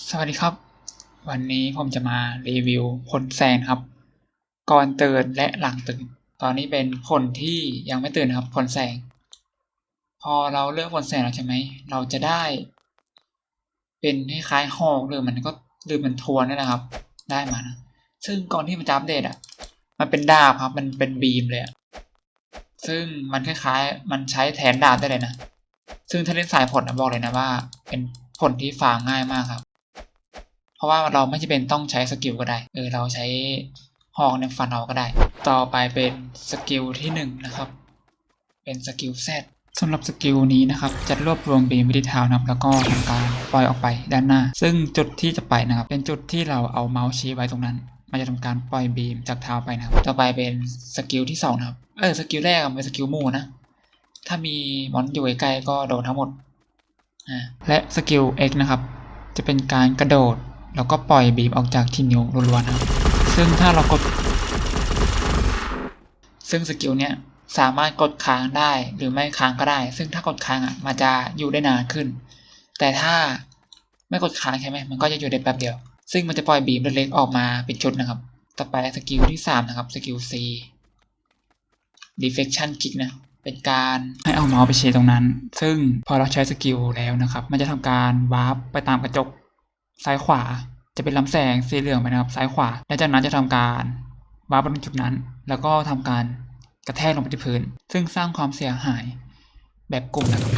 สวัสดีครับ วันนี้ผมจะมารีวิวผลแสงครับ ก่อนตื่นและหลังตื่น ตอนนี้เป็นผลที่ยังไม่ตื่นนะครับผลแสงพอเราเลือกผลแสงแล้วใช่ไหมเราจะได้ เป็นคล้ายๆหอกหรือมันก็หรือมันทวนนี่นะครับ ได้มานะซึ่งก่อนที่มันจะอัปเดตอะ มันเป็นดาบครับมันเป็นบีมเลยอะซึ่งมันคล้ายๆ มันใช้แทนดาบได้เลยนะ ซึ่งถ้าเล่นสายผลนะบอกเลยนะว่า เป็นผลที่ฟาง่ายมากครับ ราะว่าเราไม่จำเป็นต้องใช้สกิลก็ได้ เออเราใช้หอกในฟันเอาก็ได้ ต่อไปเป็นสกิลที่หนึ่งนะครับ เป็นสกิลแซดสำหรับสกิลนี้นะครับจะรวบรวมบีมวิดีทาวนะครับแล้วก็ทำการปล่อยออกไปด้านหน้า ซึ่งจุดที่จะไปนะครับ เป็นจุดที่เราเอาเมาส์ชี้ไว้ตรงนั้น มันจะทำการปล่อยบีมจากเท้าไปนะครับ ต่อไปเป็นสกิลที่สองนะครับ เออสกิลแรกเป็นสกิลหมู่นะ ถ้ามีมอนอยู่ใกล้ก็โดนทั้งหมดอ่าและสกิล X นะครับ จะเป็นการกระโดด แล้วก็ปล่อยบีมออกจากที่นิ้วรัวๆนะครับซึ่งถ้าเรากด ซึ่งสกิลเนี้ยสามารถกดค้างได้หรือไม่ค้างก็ได้ ซึ่งถ้ากดค้างอะมันจะอยู่ได้นานขึ้น แต่ถ้าไม่กดค้างใช่ไหมมันก็จะอยู่ได้แป๊บเดียว ซึ่งมันจะปล่อยบีมเล็กๆออกมาเป็นชุดนะครับ ต่อไปสกิลที่สามนะครับสกิล C deflection kick นะเป็นการให้เอาเมาส์ไปเชตรงนั้น ซึ่งพอเราใช้สกิลแล้วนะครับ มันจะทำการวาร์ปไปตามกระจก ซ้ายขวาจะเป็นลำแสงสีเหลืองไปนะครับ ซ้ายขวา และจากนั้นจะทำการวาร์ปไปตรงจุดนั้น แล้วก็ทำการกระแทกลงไปที่พื้น ซึ่งสร้างความเสียหายแบบกลุ่มนะครับ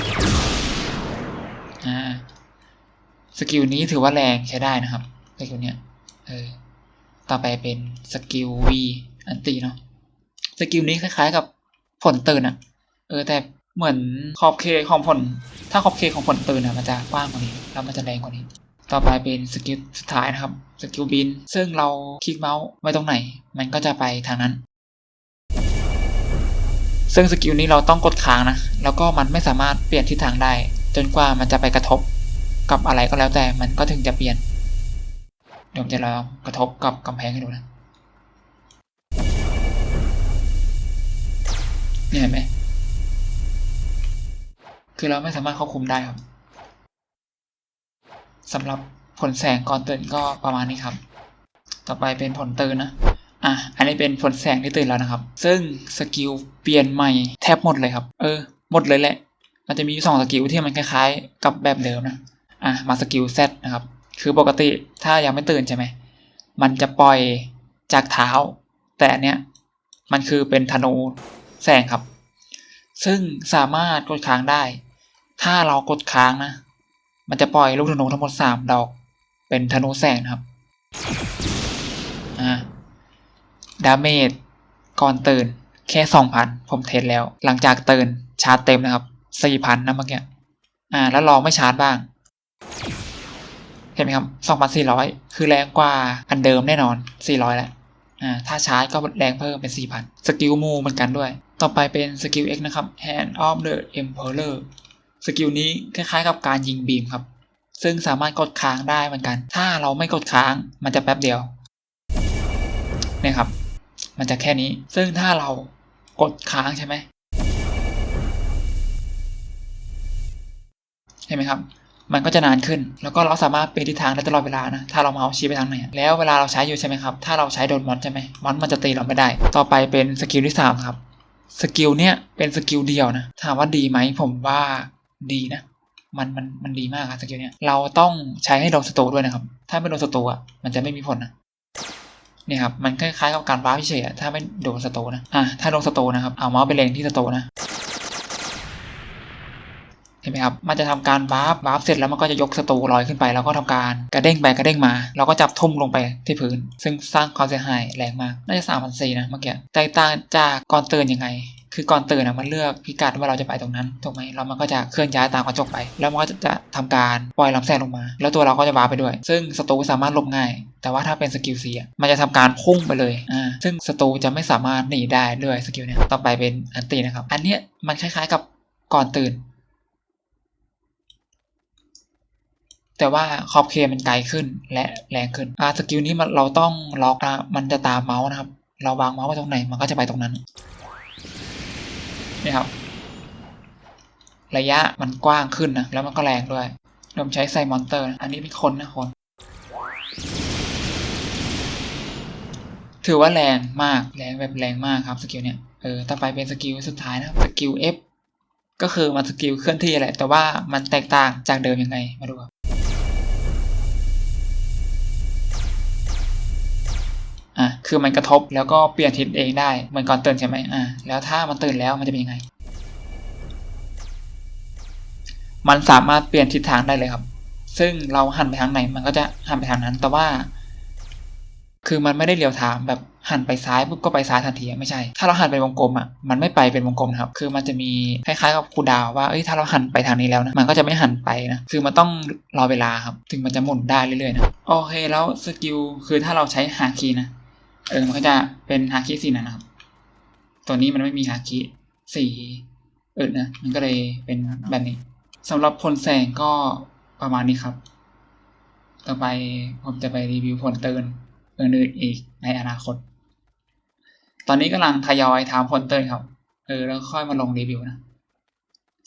สกิลนี้ถือว่าแรงใช้ได้นะครับสกิลเนี้ยเออต่อไปเป็นสกิล V อันตีเนาะสกิลนี้คล้ายๆ กับผลตื่นอะเออแต่เหมือนขอบเคของผล ถ้าขอบเคของผลตื่นอะมันจะกว้างกว่านี้แล้วมันจะแรงกว่านี้ ต่อไปเป็นสกิลสุดท้ายนะครับสกิลบิน ซึ่งเราคลิกเมาส์ไว้ตรงไหน มันก็จะไปทางนั้น ซึ่งสกิลนี้เราต้องกดค้างนะ แล้วก็มันไม่สามารถเปลี่ยนทิศทางได้ จนกว่ามันจะไปกระทบกับอะไรก็แล้วแต่มันก็ถึงจะเปลี่ยน เดี๋ยวจะลองกระทบกับกำแพงให้ดูนะเนี่ยเห็นไหมคือเราไม่สามารถควบคุมได้ครับ สำหรับผลแสงก่อนตื่นก็ประมาณนี้ครับ ต่อไปเป็นผลตื่นนะ อะ อันนี้เป็นผลแสงที่ตื่นแล้วนะครับ ซึ่งสกิลเปลี่ยนใหม่แทบหมดเลยครับ เออ หมดเลยแหละ มันจะมีสองสกิลที่มันคล้ายๆ กับแบบเดิมนะ อะ มาสกิล Z นะครับ คือปกติถ้ายังไม่ตื่นใช่ไหม มันจะปล่อยจากเท้า แต่อันเนี้ย มันคือเป็นธนูแสงครับ ซึ่งสามารถกดค้างได้ ถ้าเรากดค้างนะ มันจะปล่อยลูกธนูทั้งหมดสามดอก เป็นธนูแสงนะครับอ่าดาเมจก่อนตื่นแค่สองพันผมเทสแล้ว หลังจากตื่นชาร์จเต็มนะครับสี่พันนะเมื่อกี้อ่า แล้วลองไม่ชาร์จบ้างเห็นไหมครับสองพันสี่ร้อยคือแรงกว่าอันเดิมแน่นอนสี่ร้อยแล้วอ่าถ้าชาร์จก็แรงเพิ่มเป็นสี่พันสกิลมูเหมือนกันด้วย ต่อไปเป็นสกิล X นะครับ Hand of the Emperor สกิลนี้คล้ายๆ กับการยิงบีมครับ ซึ่งสามารถกดค้างได้เหมือนกัน ถ้าเราไม่กดค้างมันจะแป๊บเดียวเนี่ยครับ มันจะแค่นี้ ซึ่งถ้าเรากดค้างใช่ไหมเห็นไหมครับ มันก็จะนานขึ้น แล้วก็เราสามารถเปลี่ยนทิศทางได้ตลอดเวลานะ ถ้าเราเมาส์ชี้ไปทางไหน แล้วเวลาเราใช้อยู่ใช่ไหมครับ ถ้าเราใช้โดนมอนใช่ไหมมอนมันจะตีเราไม่ได้ ต่อไปเป็นสกิลที่สามครับ สกิลเนี้ยเป็นสกิลเดียวนะ ถามว่าดีไหมผมว่า ดีนะ มันมันมันดีมากครับสกิลเนี้ยเราต้องใช้ให้โดนสตูด้วยนะครับ ถ้าไม่โดนสตูอะมันจะไม่มีผลนะเนี่ยครับมันคล้ายๆกับการวาร์ปเฉยๆอะถ้าไม่โดนสโตนะอะถ้าโดนสโตนะครับเอาเมาส์ไปเล็งที่สโตนะเห็นไหมครับมันจะทำการวาร์ปวาร์ปเสร็จแล้วมันก็จะยกสตูลอยขึ้นไป แล้วก็ทำการกระเด้งไปกระเด้งมา แล้วก็จับทุ่มลงไปที่พื้น ซึ่งสร้างความเสียหายแรงมาก น่าจะสามพันสี่นะเมื่อกี้แตกต่างจากก่อนเตือนยังไง คือก่อนตือนนะมันเลือกพิกัดว่าเราจะไปตรงนั้นถูกไหมแล้วมันก็จะเคลื่อนย้ายตามกระจกไป แล้วมันก็จะทำการปล่อยลำแสงลงมา แล้วตัวเราก็จะวาไปด้วย ซึ่งสตูสามารถหลบง่าย แต่ว่าถ้าเป็นสกิลซีอะมันจะทำการพุ่งไปเลยอ่าซึ่งสตูจะไม่สามารถหนีได้ด้วยสกิลเนี้ยต่อไปเป็นอันตีนะครับอันเนี้ยมันคล้ายๆกับก่อนตื่น แต่ว่าขอบเขตมันไกลขึ้นและแรงขึ้นอ่าสกิลนี้มันเราต้องล็อกนะมันจะตามเมาส์นะครับ เราวางเมาส์ไว้ตรงไหนมันก็จะไปตรงนั้น นี่ครับ ระยะมันกว้างขึ้นนะ แล้วมันก็แรงด้วยเริ่มใช้ไซมอนเตอร์ อันนี้เป็นคนนะคน ถือว่าแรงมาก แรงแบบแรงมากครับสกิลเนี่ย เออ ต่อไปเป็นสกิลสุดท้ายนะครับสกิล F ก็คือมันสกิลเคลื่อนที่แหละ แต่ว่ามันแตกต่างจากเดิมยังไง มาดูครับ อะคือมันกระทบแล้วก็เปลี่ยนทิศเองได้เหมือนก่อนตื่นใช่ไหมอะแล้วถ้ามันตื่นแล้วมันจะเป็นยังไง มันสามารถเปลี่ยนทิศทางได้เลยครับ ซึ่งเราหันไปทางไหนมันก็จะหันไปทางนั้น แต่ว่า คือมันไม่ได้เลี้ยวทางแบบหันไปซ้ายปุ๊บก็ไปซ้ายทันทีไม่ใช่ ถ้าเราหันไปวงกลมอะมันไม่ไปเป็นวงกลมครับ คือมันจะมีคล้ายๆกับคูดาวว่าเอ้ยถ้าเราหันไปทางนี้แล้วนะมันก็จะไม่หันไปนะคือมันต้องรอเวลาครับ ถึงมันจะหมุนได้เรื่อยๆนะโอเคแล้วสกิลคือถ้าเราใช้ฮาคีนะ เออมันก็จะเป็นฮาคิสีนั้นนะครับ ตัวนี้มันไม่มีฮาคิสีอื่นนะ มันก็เลยเป็นแบบนี้สำหรับพลแสงก็ประมาณนี้ครับ ต่อไปผมจะไปรีวิวผลเตือนอื่นๆอีกในอนาคต ตอนนี้กำลังทยอยทำผลเตือนครับ เออแล้วค่อยมาลงรีวิวนะ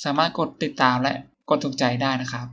สามารถกดติดตามและกดถูกใจได้นะครับ